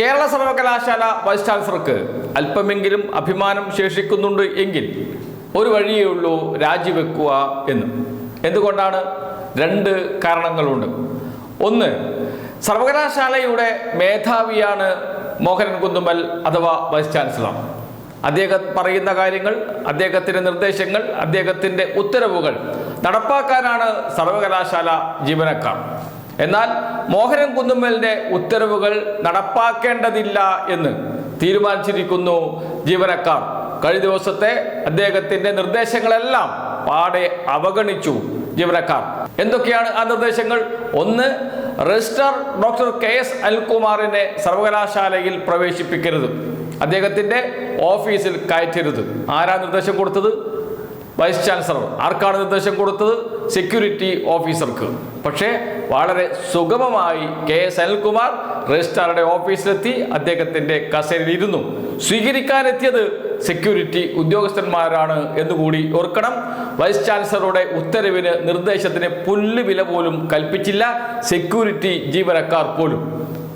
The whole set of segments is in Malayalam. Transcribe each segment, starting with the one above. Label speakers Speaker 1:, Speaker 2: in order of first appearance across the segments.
Speaker 1: കേരള സർവകലാശാല വൈസ് ചാൻസലർക്ക് അല്പമെങ്കിലും അഭിമാനം ശേഷിക്കുന്നുണ്ട് എങ്കിൽ ഒരു വഴിയേ ഉള്ളൂ രാജിവെക്കുക എന്ന്. എന്തുകൊണ്ടാണ്? രണ്ട് കാരണങ്ങളുണ്ട്. ഒന്ന് സർവകലാശാലയുടെ മേധാവിയാണ് മോഹനൻ കുന്നുമ്മൽ അഥവാ വൈസ് ചാൻസലർ. അദ്ദേഹം പറയുന്ന കാര്യങ്ങൾ അദ്ദേഹത്തിന്റെ നിർദ്ദേശങ്ങൾ അദ്ദേഹത്തിന്റെ ഉത്തരവുകൾ നടപ്പാക്കാനാണ് സർവകലാശാല ജീവനക്കാർ. എന്നാൽ മോഹനൻ കുന്നുമ്മലിന്റെ ഉത്തരവുകൾ നടപ്പാക്കേണ്ടതില്ല എന്ന് തീരുമാനിച്ചിരിക്കുന്നു ജീവനക്കാർ. കഴിഞ്ഞ ദിവസത്തെ അദ്ദേഹത്തിന്റെ നിർദ്ദേശങ്ങളെല്ലാം പാടെ അവഗണിച്ചു ജീവനക്കാർ. എന്തൊക്കെയാണ് ആ നിർദ്ദേശങ്ങൾ? ഒന്ന് രജിസ്റ്റർ ഡോക്ടർ കെ എസ് അനിൽകുമാറിനെ സർവകലാശാലയിൽ പ്രവേശിപ്പിക്കരുത്. അദ്ദേഹത്തിന്റെ ഓഫീസിൽ കയറ്റരുത്. ആരാ നിർദ്ദേശം കൊടുത്തത്? Vice chancellor. ആർക്കാണ് നിർദ്ദേശം കൊടുത്തത്? സെക്യൂരിറ്റി ഓഫീസർക്ക്. പക്ഷേ വളരെ സുഗമമായി കെ എസ് അനിൽകുമാർ രജിസ്ട്രാറുടെ ഓഫീസിലെത്തി അദ്ദേഹത്തിന്റെ കസേരയിൽ ഇരുന്നു സ്വീകരിക്കാനെത്തിയത് സെക്യൂരിറ്റി ഉദ്യോഗസ്ഥന്മാരാണ് എന്നുകൂടി ഓർക്കണം. വൈസ് ചാൻസലറുടെ ഉത്തരവിന് നിർദ്ദേശത്തിന് പുല്ല് വില പോലും കൽപ്പിച്ചില്ല സെക്യൂരിറ്റി ജീവനക്കാർ പോലും.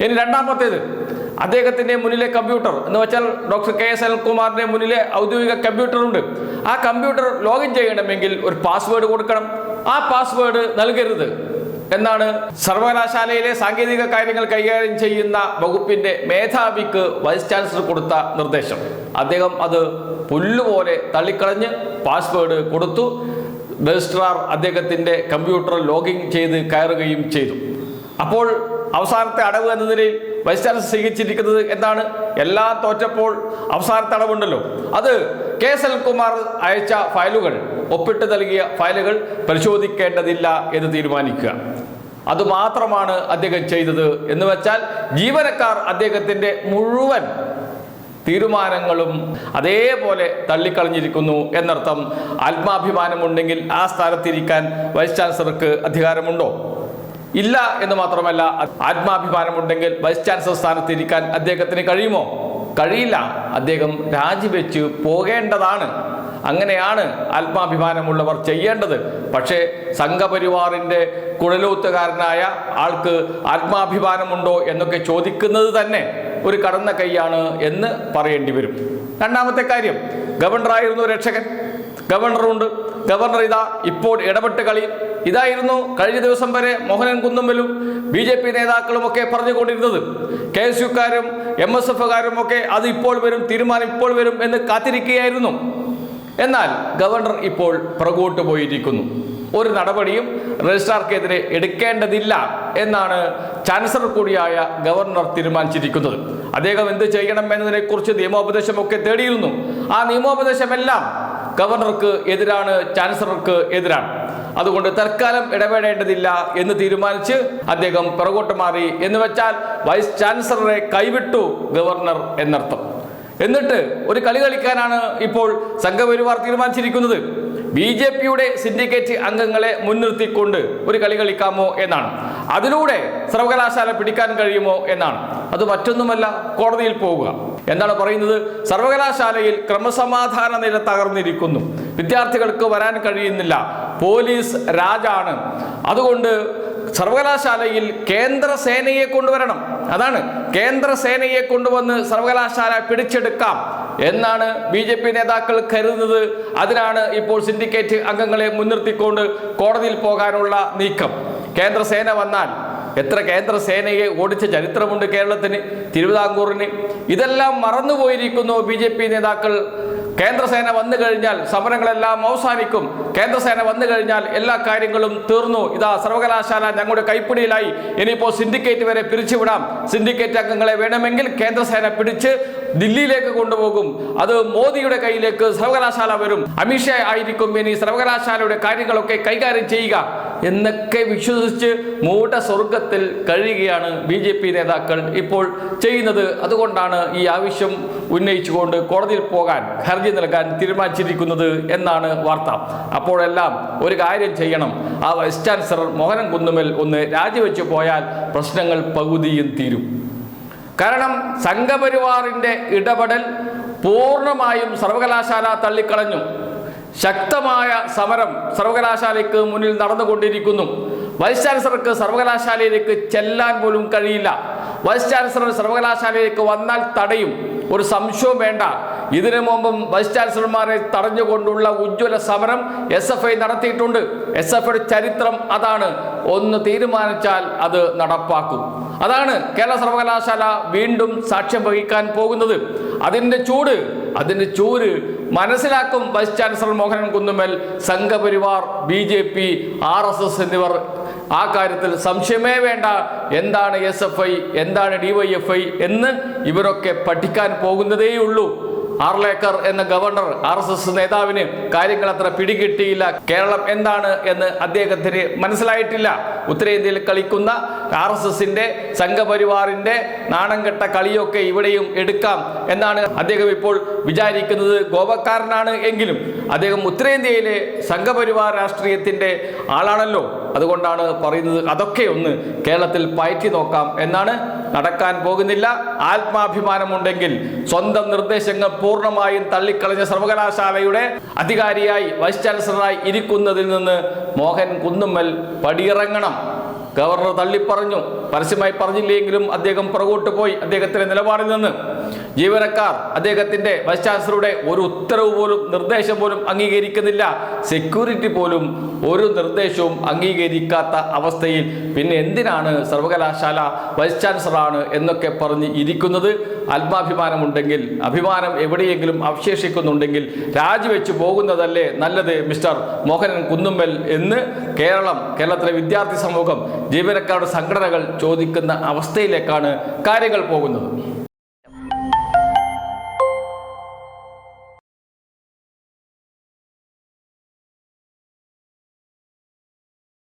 Speaker 1: ഇനി രണ്ടാമത്തേത്. അദ്ദേഹത്തിന്റെ മുന്നിലെ കമ്പ്യൂട്ടർ എന്ന് വെച്ചാൽ ഡോക്ടർ കെ എസ് അനിൽകുമാറിന്റെ മുന്നിലെ ഔദ്യോഗിക കമ്പ്യൂട്ടർ ഉണ്ട് ആ കമ്പ്യൂട്ടർ ലോഗിൻ ചെയ്യണമെങ്കിൽ ഒരു പാസ്വേഡ് കൊടുക്കണം. ആ പാസ്വേഡ് നൽകരുത്. എന്നാണ് സർവകലാശാലയിലെ സാങ്കേതിക കാര്യങ്ങൾ കൈകാര്യം ചെയ്യുന്ന വകുപ്പിന്റെ മേധാവിക്ക് വൈസ് ചാൻസലർ കൊടുത്ത നിർദ്ദേശം. അദ്ദേഹം അത് പുല്ലുപോലെ തള്ളിക്കളഞ്ഞ് പാസ്വേഡ് കൊടുത്തു. രജിസ്ട്രാർ അദ്ദേഹത്തിന്റെ കമ്പ്യൂട്ടർ ലോഗിൻ ചെയ്ത് കയറുകയും ചെയ്തു. അപ്പോൾ അവസാനത്തെ അടവ് എന്ന നിലയിൽ വൈസ് ചാൻസലർ സ്വീകരിച്ചിരിക്കുന്നത് എന്താണ്? എല്ലാം തോറ്റപ്പോൾ അവസാനത്തെ അടവുണ്ടല്ലോ. അത് കെ എസ് എൽകുമാർ അയച്ച ഫയലുകൾ ഒപ്പിട്ട് നൽകിയ ഫയലുകൾ പരിശോധിക്കേണ്ടതില്ല എന്ന് തീരുമാനിക്കുക. അതുമാത്രമാണ് അദ്ദേഹം ചെയ്തത് എന്ന് വെച്ചാൽ ജീവനക്കാർ അദ്ദേഹത്തിന്റെ മുഴുവൻ തീരുമാനങ്ങളും അതേപോലെ തള്ളിക്കളഞ്ഞിരിക്കുന്നു എന്നർത്ഥം. ആത്മാഭിമാനമുണ്ടെങ്കിൽ ആ സ്ഥാനത്തിരിക്കാൻ വൈസ് ചാൻസലർക്ക് അധികാരമുണ്ടോ? ഇല്ല എന്ന് മാത്രമല്ല ആത്മാഭിമാനമുണ്ടെങ്കിൽ വൈസ് ചാൻസലർ സ്ഥാനത്തിരിക്കാൻ അദ്ദേഹത്തിന് കഴിയുമോ? കഴിയില്ല. അദ്ദേഹം രാജിവെച്ച് പോകേണ്ടതാണ്. അങ്ങനെയാണ് ആത്മാഭിമാനമുള്ളവർ ചെയ്യേണ്ടത്. പക്ഷേ സംഘപരിവാറിന്റെ കുഴലൂത്തുകാരനായ ആൾക്ക് ആത്മാഭിമാനമുണ്ടോ എന്നൊക്കെ ചോദിക്കുന്നത് തന്നെ ഒരു കടന്ന കൈയാണ് എന്ന് പറയേണ്ടി വരും. രണ്ടാമത്തെ കാര്യം ഗവർണറായിരുന്നു രക്ഷകൻ. ഗവർണറുണ്ട്. ഗവർണർ ഇതാ ഇപ്പോൾ ഇടപെട്ട് കളി. ഇതായിരുന്നു കഴിഞ്ഞ ദിവസം വരെ മോഹനൻ കുന്നുമ്മലും ബി ജെ പി നേതാക്കളും ഒക്കെ പറഞ്ഞുകൊണ്ടിരുന്നത്. കെ എസ് യുക്കാരും എം എസ് എഫുകാരും ഒക്കെ അത് ഇപ്പോൾ വരും തീരുമാനം ഇപ്പോൾ വരും എന്ന് കാത്തിരിക്കുകയായിരുന്നു. എന്നാൽ ഗവർണർ ഇപ്പോൾ പുറകോട്ട് പോയിരിക്കുന്നു. ഒരു നടപടിയും രജിസ്ട്രാർക്കെതിരെ എടുക്കേണ്ടതില്ല എന്നാണ് ചാൻസലർ കൂടിയായ ഗവർണർ തീരുമാനിച്ചിരിക്കുന്നത്. അദ്ദേഹം എന്ത് ചെയ്യണം എന്നതിനെക്കുറിച്ച് നിയമോപദേശമൊക്കെ തേടിയിരുന്നു. ആ നിയമോപദേശമെല്ലാം ഗവർണർക്ക് എതിരാണ് ചാൻസലർക്ക് എതിരാണ്. അതുകൊണ്ട് തൽക്കാലം ഇടപെടേണ്ടതില്ല എന്ന് തീരുമാനിച്ച് അദ്ദേഹം പുറകോട്ട് മാറി എന്ന് വെച്ചാൽ വൈസ് ചാൻസലറെ കൈവിട്ടു ഗവർണർ എന്നർത്ഥം. എന്നിട്ട് ഒരു കളി കളിക്കാനാണ് ഇപ്പോൾ സംഘപരിവാർ തീരുമാനിച്ചിരിക്കുന്നത്. ബി ജെ പിയുടെ സിൻഡിക്കേറ്റ് അംഗങ്ങളെ മുൻനിർത്തിക്കൊണ്ട് ഒരു കളി കളിക്കാമോ എന്നാണ്. അതിലൂടെ സർവകലാശാല പിടിക്കാൻ കഴിയുമോ എന്നാണ്. അത് മറ്റൊന്നുമല്ല കോടതിയിൽ പോവുക. എന്താണ് പറയുന്നത്? സർവകലാശാലയിൽ ക്രമസമാധാന നില തകർന്നിരിക്കുന്നു. വിദ്യാർത്ഥികൾക്ക് വരാൻ കഴിയുന്നില്ല. പോലീസ് രാജാണ്. അതുകൊണ്ട് സർവകലാശാലയിൽ കേന്ദ്ര സേനയെ കൊണ്ടുവരണം. അതാണ് കേന്ദ്ര സേനയെ കൊണ്ടുവന്ന് സർവകലാശാല പിടിച്ചെടുക്കാം എന്നാണ് ബി ജെ പി നേതാക്കൾ കരുതുന്നത്. അതിനാണ് ഇപ്പോൾ സിൻഡിക്കേറ്റ് അംഗങ്ങളെ മുൻനിർത്തിക്കൊണ്ട് കോടതിയിൽ പോകാനുള്ള നീക്കം. കേന്ദ്ര സേന വന്നാൽ എത്ര കേന്ദ്ര സേനയെ ഓടിച്ച ചരിത്രമുണ്ട് കേരളത്തിന് തിരുവിതാംകൂറിന്. ഇതെല്ലാം മറന്നുപോയിരിക്കുന്നു ബി നേതാക്കൾ കേന്ദ്രസേന വന്നു കഴിഞ്ഞാൽ സമരങ്ങളെല്ലാം അവസാനിക്കും. കേന്ദ്രസേന വന്നു കഴിഞ്ഞാൽ എല്ലാ കാര്യങ്ങളും തീർന്നു. ഇതാ സർവകലാശാല ഞങ്ങളുടെ കൈപ്പിടിയിലായി. ഇനിയിപ്പോൾ സിൻഡിക്കേറ്റ് വരെ പിരിച്ചുവിടാം. സിൻഡിക്കേറ്റ് അംഗങ്ങളെ വേണമെങ്കിൽ കേന്ദ്രസേന പിടിച്ച് ദില്ലിയിലേക്ക് കൊണ്ടുപോകും. അത് മോദിയുടെ കയ്യിലേക്ക് സർവകലാശാല വരും. അമിത്ഷാ ആയിരിക്കും ഇനി സർവകലാശാലയുടെ കാര്യങ്ങളൊക്കെ കൈകാര്യം ചെയ്യുക എന്നൊക്കെ വിശ്വസിച്ച് മൂട സ്വർഗത്തിൽ കഴിയുകയാണ് ബി ജെ പി നേതാക്കൾ ഇപ്പോൾ ചെയ്യുന്നത്. അതുകൊണ്ടാണ് ഈ ആവശ്യം ഉന്നയിച്ചുകൊണ്ട് കോടതിയിൽ പോകാൻ ഹർജി നൽകാൻ തീരുമാനിച്ചിരിക്കുന്നത് എന്നാണ് വാർത്ത. അപ്പോഴെല്ലാം ഒരു കാര്യം ചെയ്യണം. ആ വൈസ് ചാൻസലർ മോഹനൻ കുന്നുമൽ ഒന്ന് രാജിവെച്ചു പോയാൽ പ്രശ്നങ്ങൾ പകുതിയും തീരും. കാരണം സംഘപരിവാറിന്റെ ഇടപെടൽ പൂർണമായും സർവകലാശാല തള്ളിക്കളഞ്ഞു. ശക്തമായ സമരം സർവകലാശാലയ്ക്ക് മുന്നിൽ നടന്നുകൊണ്ടിരിക്കുന്നു. വൈസ് ചാൻസലർക്ക് സർവകലാശാലയിലേക്ക് ചെല്ലാൻ പോലും കഴിയില്ല. വൈസ് ചാൻസലർ സർവകലാശാലയിലേക്ക് വന്നാൽ തടയും. ഒരു സംശയവും വേണ്ട. ഇതിനു മുമ്പും വൈസ് ചാൻസലർമാരെ തടഞ്ഞുകൊണ്ടുള്ള ഉജ്ജ്വല സമരം എസ് എഫ് ഐ നടത്തിയിട്ടുണ്ട്. എസ് എഫ് ഐയുടെ ചരിത്രം അതാണ്. ഒന്ന് തീരുമാനിച്ചാൽ അത് നടപ്പാക്കും. അതാണ് കേരള സർവകലാശാല വീണ്ടും സാക്ഷ്യം വഹിക്കാൻ പോകുന്നത്. അതിന്റെ ചൂട് അതിന്റെ ചൂര് മനസ്സിലാക്കും vice chancellor Mohanan Kunnummal Sangh Parivar B J P R S S എന്നിവർ. ആ കാര്യത്തിൽ സംശയമേ വേണ്ട. എന്താണ് എസ് എഫ് ഐ എന്താണ് ഡിവൈഎഫ് ഐ എന്ന് ഇവരൊക്കെ പഠിക്കാൻ പോകുന്നതേയുള്ളൂ. ആർലേക്കർ എന്ന ഗവർണർ ആർ എസ് എസ് നേതാവിന് കാര്യങ്ങൾ അത്ര പിടികിട്ടിയില്ല. കേരളം എന്താണ് എന്ന് അദ്ദേഹത്തിന് മനസ്സിലായിട്ടില്ല. ഉത്തരേന്ത്യയിൽ കളിക്കുന്ന ആർ എസ് എസിന്റെ സംഘപരിവാറിന്റെ നാണംകെട്ട കളിയൊക്കെ ഇവിടെയും എടുക്കാം എന്നാണ് അദ്ദേഹം ഇപ്പോൾ വിചാരിക്കുന്നത്. ഗോവക്കാരനാണ് എങ്കിലും അദ്ദേഹം ഉത്തരേന്ത്യയിലെ സംഘപരിവാർ രാഷ്ട്രീയത്തിന്റെ ആളാണല്ലോ. അതുകൊണ്ടാണ് പറയുന്നത് അതൊക്കെ ഒന്ന് കേരളത്തിൽ പയറ്റി നോക്കാം എന്നാണ് നടക്കാൻ പോകുന്നില്ല. ആത്മാഭിമാനമുണ്ടെങ്കിൽ സ്വന്തം നിർദ്ദേശങ്ങൾ പൂർണമായും തള്ളിക്കളഞ്ഞ സർവകലാശാലയുടെ അധികാരിയായി വൈസ് ചാൻസലറായി ഇരിക്കുന്നതിൽ നിന്ന് മോഹൻ കുന്നുമ്മൽ പടിയിറങ്ങണം. ഗവർണർ തള്ളിപ്പറഞ്ഞു. പരസ്യമായി പറഞ്ഞില്ലെങ്കിലും അദ്ദേഹം പുറകോട്ട് പോയി. അദ്ദേഹത്തിന്റെ നിലപാടിൽ നിന്ന് ജീവനക്കാർ അദ്ദേഹത്തിന്റെ വൈസ് ചാൻസലറുടെ ഒരു ഉത്തരവ് പോലും നിർദ്ദേശം പോലും അംഗീകരിക്കുന്നില്ല. സെക്യൂരിറ്റി പോലും ഒരു നിർദ്ദേശവും അംഗീകരിക്കാത്ത അവസ്ഥയിൽ പിന്നെ എന്തിനാണ് സർവകലാശാല വൈസ് ചാൻസലറാണ് എന്നൊക്കെ പറഞ്ഞ് ഇരിക്കുന്നത്? ആത്മാഭിമാനമുണ്ടെങ്കിൽ അഭിമാനം എവിടെയെങ്കിലും അവശേഷിക്കുന്നുണ്ടെങ്കിൽ രാജിവെച്ച് പോകുന്നതല്ലേ നല്ലത് മിസ്റ്റർ മോഹനൻ കുന്നുമ്മൽ എന്ന് കേരളം കേരളത്തിലെ വിദ്യാർത്ഥി സമൂഹം ജീവനക്കാരുടെ സംഘടനകൾ ചോദിക്കുന്ന അവസ്ഥയിലേക്കാണ് കാര്യങ്ങൾ പോകുന്നത്.